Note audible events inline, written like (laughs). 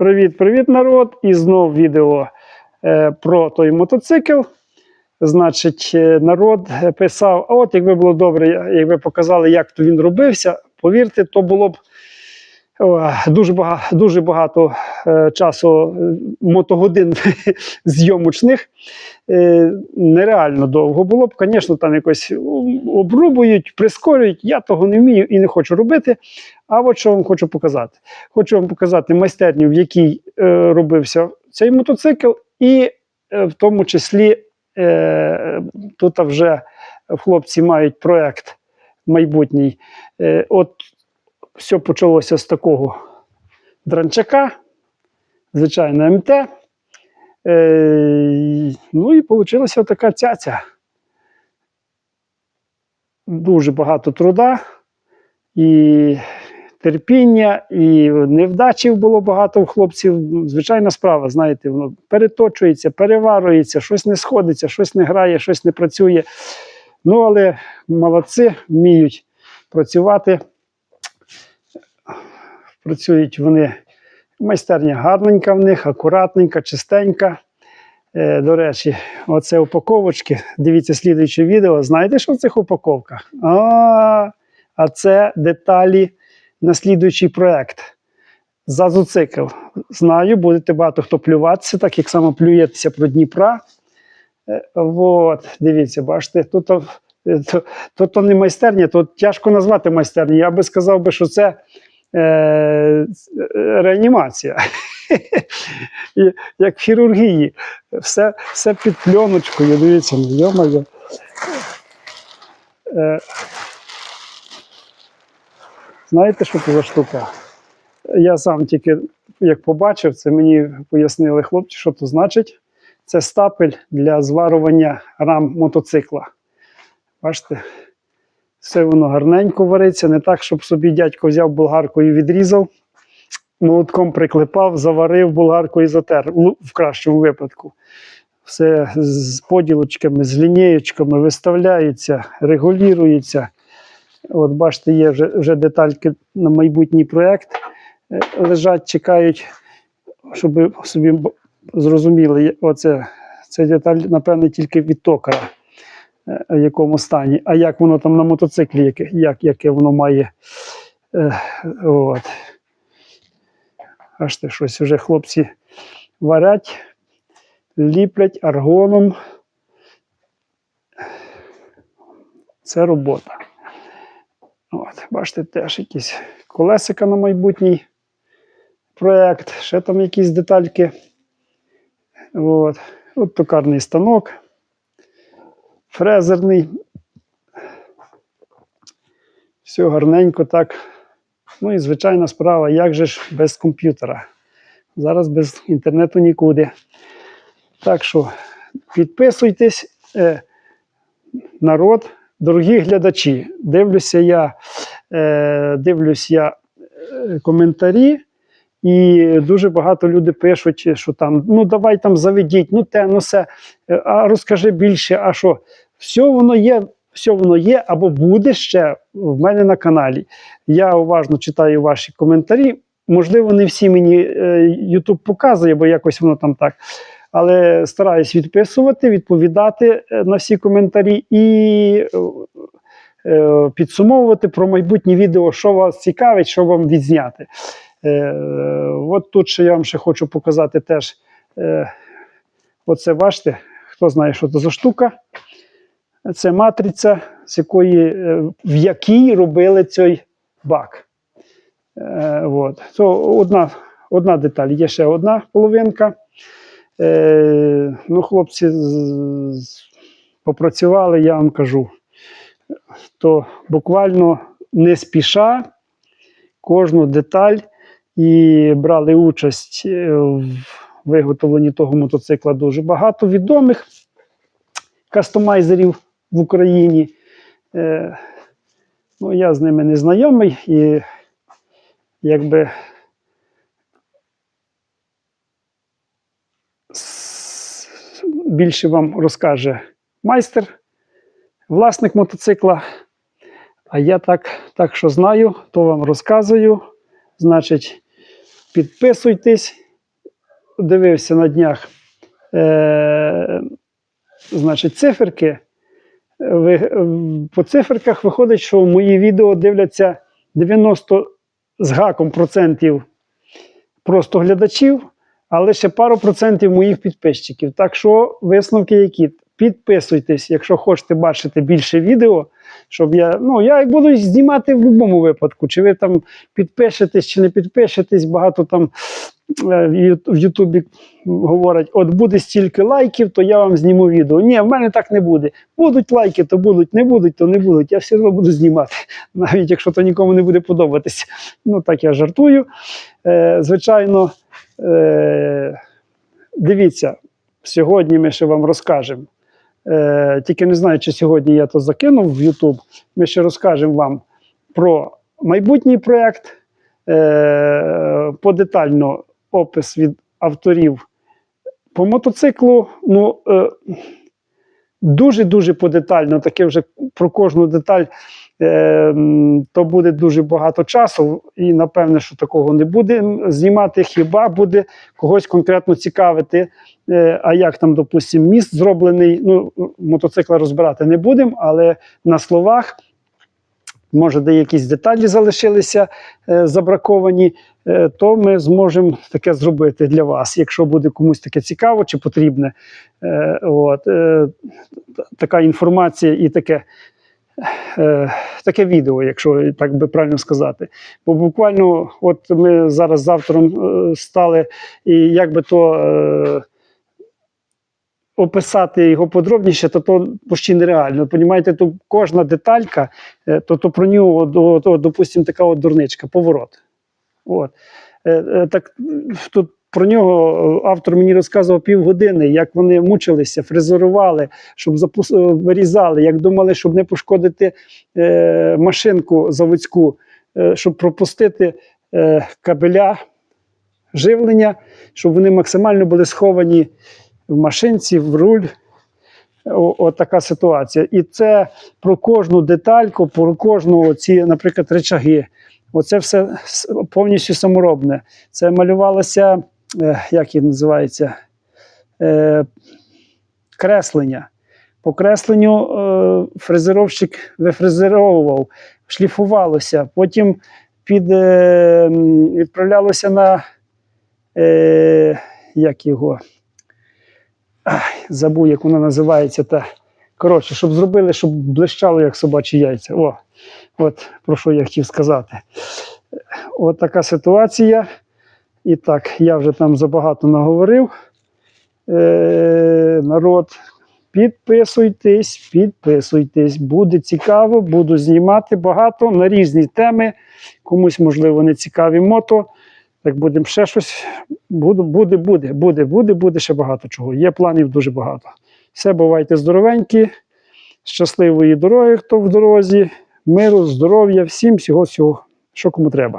Привіт-привіт, народ! І знов відео е, про той мотоцикл. Значить, е, народ е, писав: а от якби було добре, якби показали, як то він робився. Повірте, то було б о, дуже багато, дуже багато часу е, мотогодин (laughs) зйомочних. Е, нереально довго було б. Звісно, там якось обрубують, прискорюють. Я того не вмію і не хочу робити. А от що вам хочу показати. Хочу вам показати майстерню, в якій е, робився цей мотоцикл, і е, в тому числі е, тут вже хлопці мають проект майбутній. Е, от все почалося з такого дранчака, звичайно, МТ. Е, ну і вийшла така цяця. Дуже багато труда і терпіння, і невдачів було багато у хлопців. Звичайна справа, знаєте, воно переточується, переварюється, щось не сходиться, щось не грає, щось не працює. Ну, але молодці вміють працювати. Працюють вони. Майстерня гарненька в них, акуратненька, чистенька. Е, до речі, оце упаковочки. Дивіться слідуюче відео. Знаєте, що в цих упаковках? А, а це деталі на слідуючий проект. Зазуцикл. Знаю, будете багато хто плюватися, так як само плюєтеся про Дніпра. Е, от, дивіться, бачите, тут то, то, то, то не майстерня, то тяжко назвати майстерню. Я би сказав, що це е, реанімація. І Як в хірургії. Все, все під пленочкою. Дивіться, ну, йо-моє. Е, знаєте, що це за штука? Я сам тільки як побачив, це мені пояснили хлопці, що це значить. Це стапель для зварування рам мотоцикла. Бачите, все воно гарненько вариться, не так, щоб собі дядько взяв болгарку і відрізав, молотком приклепав, заварив болгарку і затер, в кращому випадку. Все з поділочками, з лінієчками виставляється, регулюється. От бачите, є вже, вже детальки на майбутній проєкт. Е, Лежать, чекають, щоб собі зрозуміли, оце, це деталь, напевне, тільки від токара, в якому стані. А як воно там на мотоциклі, яке, як, яке воно має. Е, от. Аж те щось вже хлопці варять, ліплять аргоном. Це робота. От, бачите, теж якісь колесика на майбутній проєкт, ще там якісь детальки. От, От токарний станок, фрезерний. Все гарненько так. Ну і звичайна справа, як же ж без комп'ютера? Зараз без інтернету нікуди. Так що підписуйтесь, е, народ, дорогі глядачі. Дивлюся я, е, я е, коментарі, і дуже багато люди пишуть, що там ну давай там заведіть, ну те, ну все, Е, а розкажи більше, а що? Все воно є, все воно є або буде ще в мене на каналі. Я уважно читаю ваші коментарі. Можливо, не всі мені е, YouTube показує, бо якось воно там так. Але стараюсь відписувати, відповідати е, на всі коментарі і підсумовувати про майбутнє відео, що вас цікавить, що вам відзняти. Е, от тут ще я вам ще хочу показати теж. Е, оце бачите, хто знає, що це за штука. Це матриця, з якої, е, в якій робили цей бак. Е, от. То одна, одна деталь, є ще одна половинка. Е, ну, хлопці попрацювали, я вам кажу, то буквально не спіша кожну деталь і брали участь е, в виготовленні того мотоцикла дуже багато відомих кастомайзерів в Україні. Е, ну, я з ними не знайомий і якби більше вам розкаже майстер, власник мотоцикла. А я так, так що знаю, то вам розказую. Значить, підписуйтесь, дивився на днях, е, значить, циферки. Ви, по циферках виходить, що мої відео дивляться 90 з гаком процентів просто глядачів, а лише пару процентів моїх підписчиків. Так що висновки які? Підписуйтесь, якщо хочете бачити більше відео, щоб я. Ну, я буду знімати в будь-якому випадку. Чи ви там підпишетесь, чи не підпишетесь, багато там е, в Ютубі говорять: от буде стільки лайків, то я вам зніму відео. Ні, в мене так не буде. Будуть лайки, то будуть, не будуть, то не будуть. Я все одно буду знімати, (laughs) навіть якщо то нікому не буде подобатися. Ну так я жартую. Е, звичайно, е, дивіться, сьогодні ми ще вам розкажемо. Е, тільки не знаю, чи сьогодні я то закинув в YouTube. Ми ще розкажемо вам про майбутній проєкт, е, подетально опис від авторів по мотоциклу. Ну, е, дуже-дуже подетально, таке вже про кожну деталь. Е, м, То буде дуже багато часу, і напевне, що такого не буде знімати. Хіба буде когось конкретно цікавити, е, а як там, допустимо, міст зроблений. Ну, мотоцикла розбирати не будемо, але на словах. Може, де якісь деталі залишилися е, забраковані, е, то ми зможемо таке зробити для вас, якщо буде комусь таке цікаво чи потрібне. От, така інформація і таке, е, таке відео, якщо так би правильно сказати. Бо буквально, от ми зараз з автором е, стали, і як би то. Е, Описати його подробніше, то то почти нереально. Понімаєте, то кожна деталька, то, то про нього, до, допустимо, така от дурничка, поворот. От. Так тут про нього е, автор мені розказував півгодини, як вони мучилися, фрезерували, щоб запус... е, вирізали, як думали, щоб не пошкодити е, машинку заводську, е, щоб пропустити е, кабеля живлення, щоб вони максимально були сховані в машинці, в руль. От така ситуація. І це про кожну детальку, про кожну ці, наприклад, речаги. Оце все повністю саморобне. Це малювалося, як їх називається, е, креслення. По кресленню е, фрезеровщик вифрезеровував, шліфувалося, потім під, е, відправлялося на е, як його. Забув, як вона називається. Та. Коротше, щоб зробили, щоб блищало, як собачі яйця. О, от про що я хотів сказати. От така ситуація. І так, я вже там забагато наговорив. Е, народ, підписуйтесь, підписуйтесь. Буде цікаво, буду знімати багато на різні теми. Комусь, можливо, не цікаві мото. Так будемо ще щось. Буде, буде, буде, буде, буде, буде ще багато чого. Є планів дуже багато. Все, бувайте здоровенькі, щасливої дороги, хто в дорозі, миру, здоров'я, всім всього, всього, що кому треба.